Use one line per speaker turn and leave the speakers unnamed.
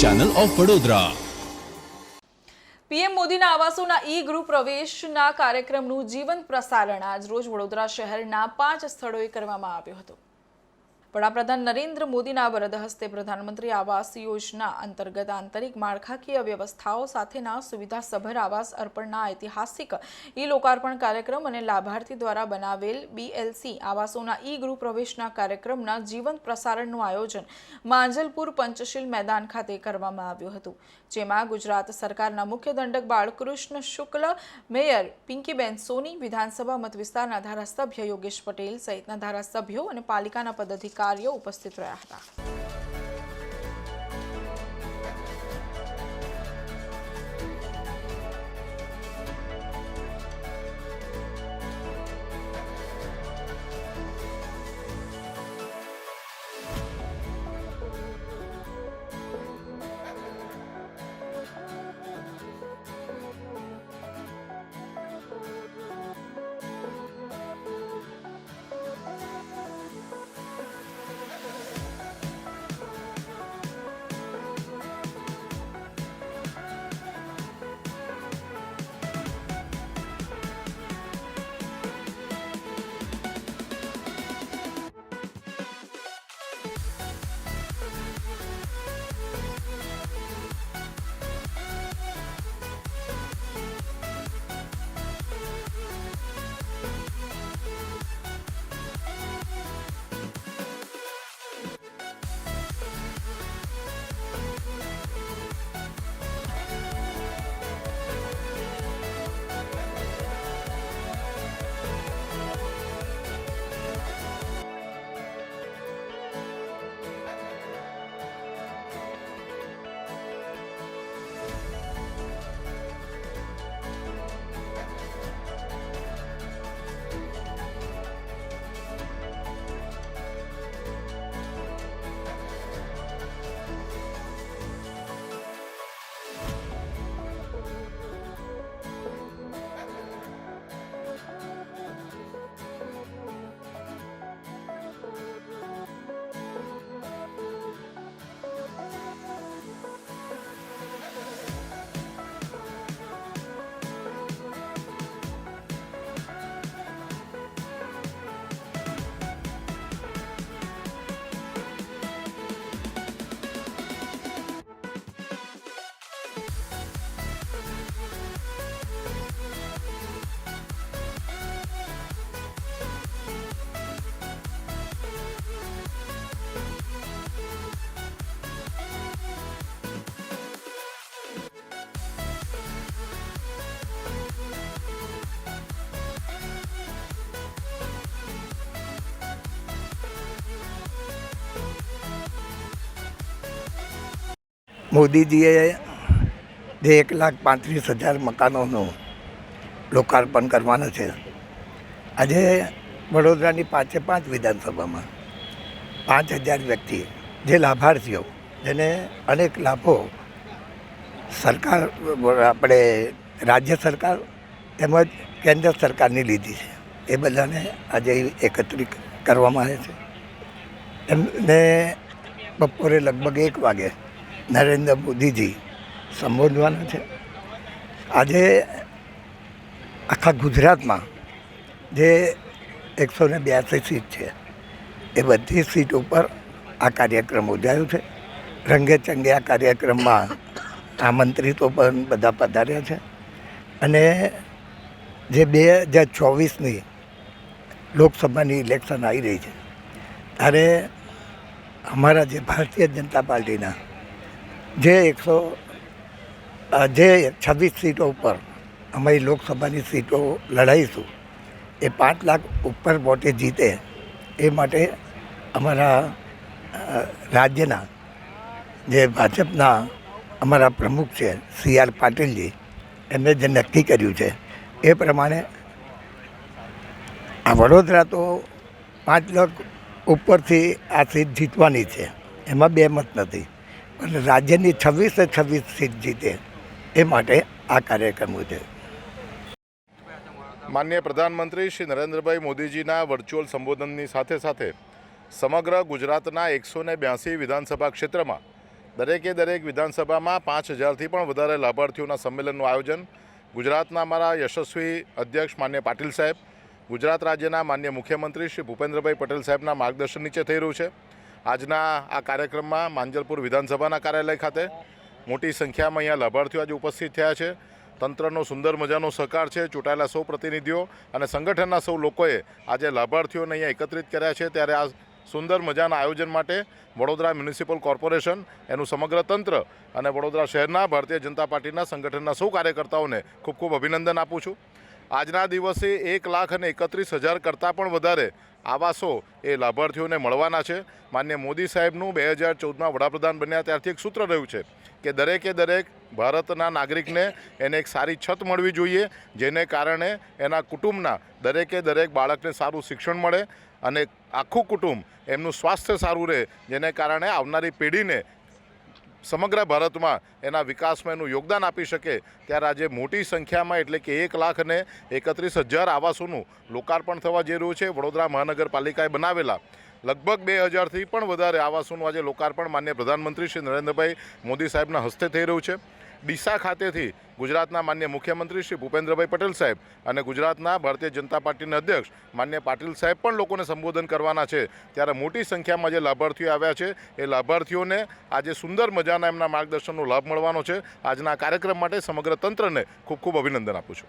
Channel of Vadodara
PM મોદીના આવાસોના ઈ ગૃહ પ્રવેશના કાર્યક્રમનું જીવંત પ્રસારણ આજ રોજ વડોદરા શહેરના પાંચ સ્થળોએ કરવામાં આવ્યું હતું. વડાપ્રધાન નરેન્દ્ર મોદીના વરદ હસ્તે પ્રધાનમંત્રી આવાસ યોજના અંતર્ગત આંતરિક માળખાકીય વ્યવસ્થાઓ સાથેના સુવિધાસભર આવાસ અર્પણના ઐતિહાસિક ઈ લોકાર્પણ કાર્યક્રમ અને લાભાર્થી દ્વારા બનાવેલ બીએલસી આવાસોના ઈ ગૃહ પ્રવેશના કાર્યક્રમના જીવંત પ્રસારણનું આયોજન માંજલપુર પંચશીલ મેદાન ખાતે કરવામાં આવ્યું હતું, જેમાં ગુજરાત સરકારના મુખ્ય દંડક બાળકૃષ્ણ શુક્લ, મેયર પિંકીબેન સોની, વિધાનસભા મત વિસ્તારના ધારાસભ્ય યોગેશ પટેલ સહિતના ધારાસભ્યો અને પાલિકાના પદાધિકારીઓ ઉપસ્થિત રહ્યા હતા.
મોદીજીએ જે એક લાખ પાંત્રીસ હજાર મકાનોનું લોકાર્પણ કરવાના છે. આજે વડોદરાની પાંચે પાંચ વિધાનસભામાં પાંચ હજાર વ્યક્તિ, જે લાભાર્થીઓ, જેને અનેક લાભો સરકાર, આપણે રાજ્ય સરકાર તેમજ કેન્દ્ર સરકારની લીધી છે. એ બધાને આજે એકત્રિત કરવામાં આવે છે. એમને બપોરે લગભગ એક વાગે નરેન્દ્ર મોદીજી સંબોધવાના છે. આજે આખા ગુજરાતમાં જે એકસો ને બ્યાસી સીટ છે, એ બધી સીટ ઉપર આ કાર્યક્રમ યોજાયો છે. રંગે ચંગે આ કાર્યક્રમમાં આમંત્રિતો પણ બધા પધાર્યા છે. અને જે બે હજાર ચોવીસની લોકસભાની ઇલેક્શન આવી રહી છે, ત્યારે અમારા જે ભારતીય જનતા પાર્ટીના જે એકસો જે છવ્વીસ સીટો ઉપર અમારી લોકસભાની સીટો લડાઈશું, એ પાંચ લાખ ઉપર વોટે જીતે, એ માટે અમારા રાજ્યના જે ભાજપના અમારા પ્રમુખ છે સી આર પાટીલજી એમણે જે નક્કી કર્યું છે, એ પ્રમાણે આ વડોદરા તો પાંચ લાખ ઉપરથી આ સીટ જીતવાની છે, એમાં બે મત નથી. પણ રાજ્યની છવ્વીસે છવ્વીસ સીટ જીતે. એ માટે આ કાર્યક્રમ છે
માન્ય પ્રધાનમંત્રી શ્રી નરેન્દ્રભાઈ મોદીજીના વર્ચ્યુઅલ સંબોધનની સાથે સાથે સમગ્ર ગુજરાતના એકસો ને બ્યાસી વિધાનસભા ક્ષેત્રમાં દરેકે દરેક વિધાનસભામાં પાંચ હજારથી પણ વધારે લાભાર્થીઓના સંમેલનનું આયોજન ગુજરાતના અમારા યશસ્વી અધ્યક્ષ માન્ય પાટીલ સાહેબ, ગુજરાત રાજ્યના માન્ય મુખ્યમંત્રી શ્રી ભૂપેન્દ્રભાઈ પટેલ સાહેબના માર્ગદર્શન નીચે થઈ રહ્યું છે. આજના આ કાર્યક્રમમાં માંજલપુર વિધાનસભાના કાર્યાલય ખાતે મોટી સંખ્યામાં અહીંયા લાભાર્થીઓ આજે ઉપસ્થિત થયા છે. તંત્રનો સુંદર મજાનો સહકાર છે, ચૂંટાયેલા સૌ પ્રતિનિધિઓ અને સંગઠનના સૌ લોકોએ આજે લાભાર્થીઓને અહીંયા એકત્રિત કર્યા છે. ત્યારે આ સુંદર મજાના આયોજન માટે વડોદરા મ્યુનિસિપલ કોર્પોરેશન, એનું સમગ્ર તંત્ર અને વડોદરા શહેરના ભારતીય જનતા પાર્ટીના સંગઠનના સૌ કાર્યકર્તાઓને ખૂબ ખૂબ અભિનંદન આપું છું. આજના દિવસે એક લાખ અને એકત્રીસ હજાર કરતાં પણ વધારે આવાસો એ લાભાર્થીઓને મળવાના છે. માન્ય મોદી સાહેબનું બે હજાર ચૌદમાં વડાપ્રધાન બન્યા ત્યારથી એક સૂત્ર રહ્યું છે કે દરેકે દરેક ભારતના નાગરિકને એને એક સારી છત મળવી જોઈએ, જેને કારણે એના કુટુંબના દરેકે દરેક બાળકને સારું શિક્ષણ મળે અને આખું કુટુંબ એમનું સ્વાસ્થ્ય સારું રહે, જેને કારણે આવનારી પેઢીને સમગ્ર ભારતમાં એના વિકાસમાં એનું યોગદાન આપી શકે ત્યારે આજે મોટી સંખ્યામાં એટલે કે એક લાખ અને એકત્રીસ હજાર આવાસોનું લોકાર્પણ થવા જઈ રહ્યું છે. વડોદરા મહાનગરપાલિકાએ બનાવેલા લગભગ બે હજારથી પણ વધારે આવાસોનું આજે લોકાર્પણ માન્ય પ્રધાનમંત્રી શ્રી નરેન્દ્રભાઈ મોદી સાહેબના હસ્તે થઈ રહ્યું છે. ડીસા ખાતેથી ગુજરાતના માન્ય મુખ્યમંત્રી શ્રી ભૂપેન્દ્રભાઈ પટેલ સાહેબ અને ગુજરાતના ભારતીય જનતા પાર્ટીના અધ્યક્ષ માન્ય પાટીલ સાહેબ પણ લોકોને સંબોધન કરવાના છે. ત્યારે મોટી સંખ્યામાં જે લાભાર્થીઓ આવ્યા છે, એ લાભાર્થીઓને આજે સુંદર મજાના એમના માર્ગદર્શનનો લાભ મળવાનો છે. આજના કાર્યક્રમ માટે સમગ્ર તંત્રને ખૂબ ખૂબ અભિનંદન આપું છું.